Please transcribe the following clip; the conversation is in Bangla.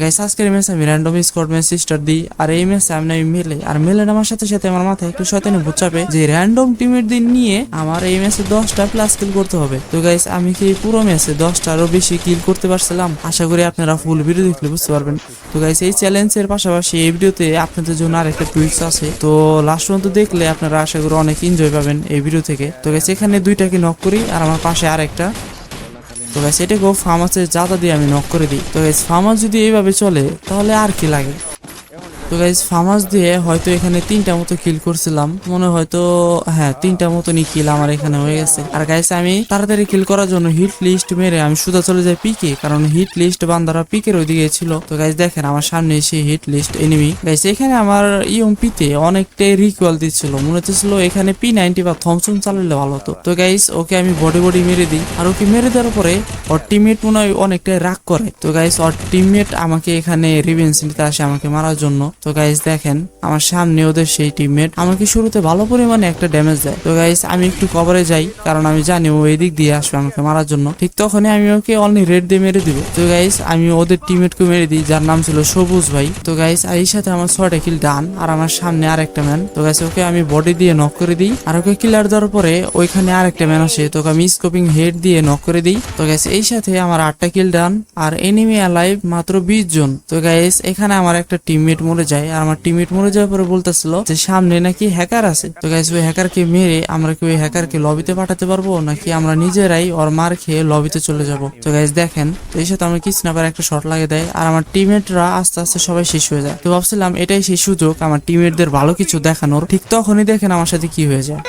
গাইস আজকের ম্যাচ আমি র্যান্ডম স্কোয়াড ম্যাচ স্টার দিই, আর এই ম্যাচে আমি নামি মেলে আর মেলে নামার সাথে সাথে আমার মাথায় একটু শয়তানি ভূত চাপে যে র্যান্ডম টিমের দিন নিয়ে আমার এই ম্যাচে দশটা প্লাস কিল করতে হবে। তো গাইস আমি কি পুরো ম্যাচে দশটারও বেশি কিল করতে পারছিলাম? আশা করি আপনারা ফুল ভিডিও দেখলে বুঝতে পারবেন। তো গাইস এই চ্যালেঞ্জের পাশাপাশি এই ভিডিওতে আপনাদের জন্য আরেকটা টুইক্স আছে। তো লাস্ট পর্যন্ত দেখলে আপনারা আশা করি অনেক এনজয় পাবেন এই ভিডিও থেকে। তো গাইস এখানে দুইটাকে নক করি, আর আমার পাশে আরেকটা। তো গাইস, এটাকেও ফার্মাসের জাদা দিয়ে আমি নক করে দিই। তো গাইস ফার্মাস যদি এইভাবে চলে, তাহলে আর কি লাগে? তো গাইস ফার্মাস দিয়ে হয়তো এখানে তিনটা মতো কিল করছিলাম। মনে হয়তো হ্যাঁ তিনটা মতনই কিল আমার এখানে হয়ে গেছে। আর গাইস আমি তাড়াতাড়ি কিল করার জন্য হিট লিস্ট মেরে আমি সুদা চলে যাই পিকে, কারণ হিট লিস্ট বান্দারা পিকের ওইদিকে ছিল। তো গাইস দেখেন আমার সামনে এসে হিট লিস্ট এনিমি গাইস এখানে আমার ইয়ং পিতে অনেকটাই রিকোয়াল দিচ্ছিল। মনে হচ্ছিল এখানে পি নাইনটি বা থমসন চালালে ভালো হতো। তো গাইস ওকে আমি বডি বডি মেরে দিই। আর ওকে মেরে দেওয়ার পরে ওর টিমমেট মনে হয় অনেকটাই রাগ করে। তো গাইস ওর টিমমেট আমাকে এখানে রিভেন্স নিতে আসে আমাকে মারার জন্য। তো গাইস দেখেন, আমার সামনে ওদের সেই টিমমেট আমাকে শুরুতে ভালো পরিমাণে একটা ড্যামেজ দেয়। তো গাইস আমি একটু কভারে যাই, কারণ আমি জানি ও এদিক দিয়ে আসবে আমাকে মারার জন্য। ঠিক তখনই আমি ওকে অনলি রেড দিয়ে মেরে দিব। তো গাইস আমি ওদের টিমমেটকে মেরে দিই, যার নাম ছিল সবুজ ভাই। তো গাইস এই সাথে আমার ছয়টা কিল ডান আর আমার সামনে আর একটা ম্যান তো গাইস ওকে আমি বডি দিয়ে নক করে দিই, আর ওকে কিলার দেওয়ার পরে ওইখানে আরেকটা ম্যান আসে। তোকে আমি স্কোপিং হেড দিয়ে নক করে দিই। তো গাইস এই সাথে আমার আটটা কিল ডান আর এনিমি অ্যালাইভ মাত্র বিশ জন। তো গাইস এখানে আমার একটা টিমমেট মরে যায় আর আমার টিমমেট মরে যাওয়ার পরে বলতেছিল যে, সামনে নাকি হ্যাকার আছে? তো গাইস ওই হ্যাকারকে মেরে আমরা কি ওই হ্যাকারকে লবিতে পাঠাতে পারব, নাকি আমরা নিজেরাই ওর মার খেয়ে লবিতে চলে যাব? তো গাইস দেখেন, তো এই সাথে আমার কিস নাম্বার একটা শট লাগে দেয় আর আমার টিমমেটরা আস্তে আস্তে সবাই শেষ হয়ে যায়। তো ভাবছিলাম এটাই সেই সুযোগ, আমার টিমমেটদের ভালো কিছু দেখানোর। ঠিক তখনই দেখেন আমার সাথে কি হয়ে যায়